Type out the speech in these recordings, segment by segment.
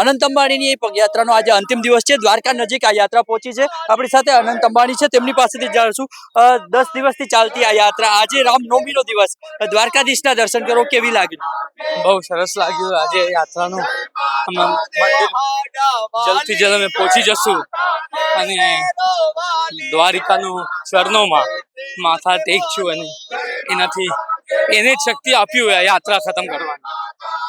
અનંત અંબાણીની એ પગયાત્રાનો આજે અંતિમ દિવસ છે. દ્વારકા નજીક આ યાત્રા પહોંચી છે. આપણી સાથે અનંત અંબાણી છે. તેમની પાસેથી જાણશું દસ દિવસથી ચાલતી આ યાત્રા. આજે રામનવમીનો દિવસ. દ્વારકાધીશના દર્શન કરો, કેવી લાગી? બહુ સરસ લાગ્યું આજે યાત્રાનું. અમે જલ્દથી જલ્દ અમે પહોંચી જશું. અને દ્વારિકાનું ચરણોમાં માથા ટેકશું અને એનાથી એને જ શક્તિ આપ્યું યાત્રા ખતમ કરવાની.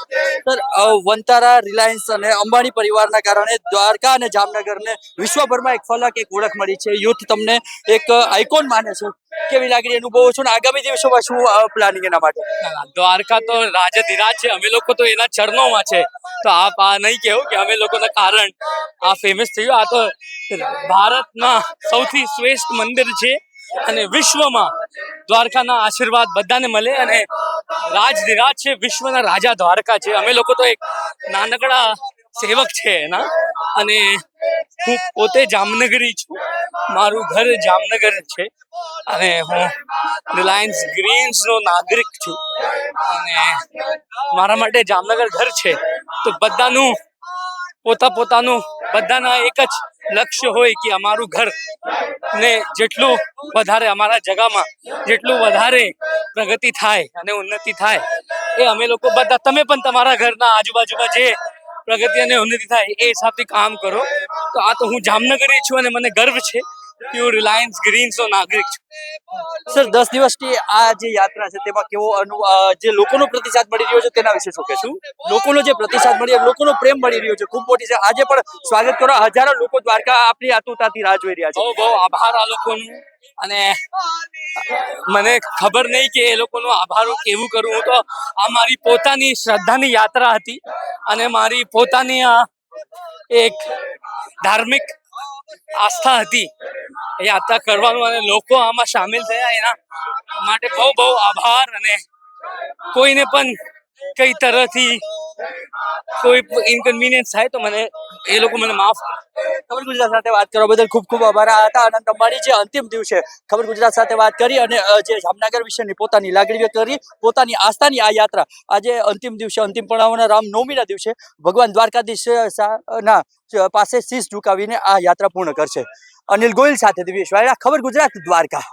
સર વંતારા રિલાયન્સ અને અંબાણી પરિવારના કારણે દ્વારકા અને જામનગરને વિશ્વભરમાં એક ફલક, એક ઓળખ મળી છે. યુથ તમને એક આઇકોન માને છે. કેવી લાગણી અનુભવો છો ને આગામી દિવસોમાં શું પ્લાનિંગ એના માટે? દ્વારકા તો રાજધિરાજ છે. અમે લોકો તો એના ચરણોમાં છે. તો આપ આ નહીં કહેવું કે અમે લોકોના કારણ. આ ફેમસ થયું. આ તો ભારતના સૌથી શ્રેષ્ઠ મંદિર છે અને વિશ્વમાં દ્વારકાના આશીર્વાદ બધાને મળે અને રાજધિરાજ છે, વિશ્વના રાજા દ્વારકા છે. અમે લોકો તો એક નાનકડા સેવક છે એના. અને હું પોતે જામનગરી છું. મારું ઘર જામનગર છે. અને હું રિલાયન્સ ગ્રીન્સનો નાગરિક છું. અને મારા માટે જામનગર ઘર છે. તો બધાનું પોતા પોતાનું બધાના એક જ લક્ષ્ય હોય કે અમારું ઘર ને જેટલું વધારે અમારા જગામાં જેટલું વધારે પ્રગતિ થાય અને ઉન્નતિ થાય, એ અમે લોકો બધા, તમે પણ તમારા ઘરના આજુબાજુમાં જે પ્રગતિ અને ઉન્નતિ થાય એ હિસાબથી કામ કરો. તો આ તો હું જામનગરી છું અને મને ગર્વ છે. કે હું રિલાયન્સ ગ્રીન નો નાગરિક છું. સર દસ દિવસની આ જે યાત્રા છે તેમાં કેવો જે લોકોનો પ્રતિસાદ મળી રહ્યો છે તેના વિશે શું કહેશું? લોકોનો જે પ્રતિસાદ મળી રહ્યો લોકોનો પ્રેમ મળી રહ્યો છે ખૂબ મોટી છે. આજે પણ સ્વાગત કરો. હજારો લોકો દ્વારકા આપણી આતુરતાથી રાહ જોઈ રહ્યા છે. બહુ બહુ આભાર આ લોકોનું. અને મને ખબર નહીં કે એ લોકોનો આભાર હું કેવું કરું. હું તો આ મારી પોતાની શ્રદ્ધાની યાત્રા હતી અને મારી પોતાની આ એક ધાર્મિક આસ્થા હતી. યાત્રા કરવાનું અને લોકો આમાં સામેલ થયા. એના માટે બહુ બહુ આભાર અને કોઈને પણ કઈ તરહથી કોઈ ઇન્કન્વિનિયન્સ થાય તો મને એ લોકો મને માફ ખબર ગુજરાત સાથે વાત કરવા બદલ ખૂબ ખૂબ આભાર. હતા અને અંબાણી જે અંતિમ દિવસે ખબર ગુજરાત સાથે વાત કરી અને જે જામનગર વિશેની પોતાની લાગણી વ્યક્ત કરી, પોતાની આસ્થાની આ યાત્રા આજે અંતિમ દિવસે, અંતિમ પડાવના રામનવમીના દિવસે ભગવાન દ્વારકાધીશ ના પાસે શીશ ઝુકાવીને આ યાત્રા પૂર્ણ કરશે. અનિલ ગોયલ સાથે દિવ્યેશ વાયરા ખબર ગુજરાત દ્વારકા.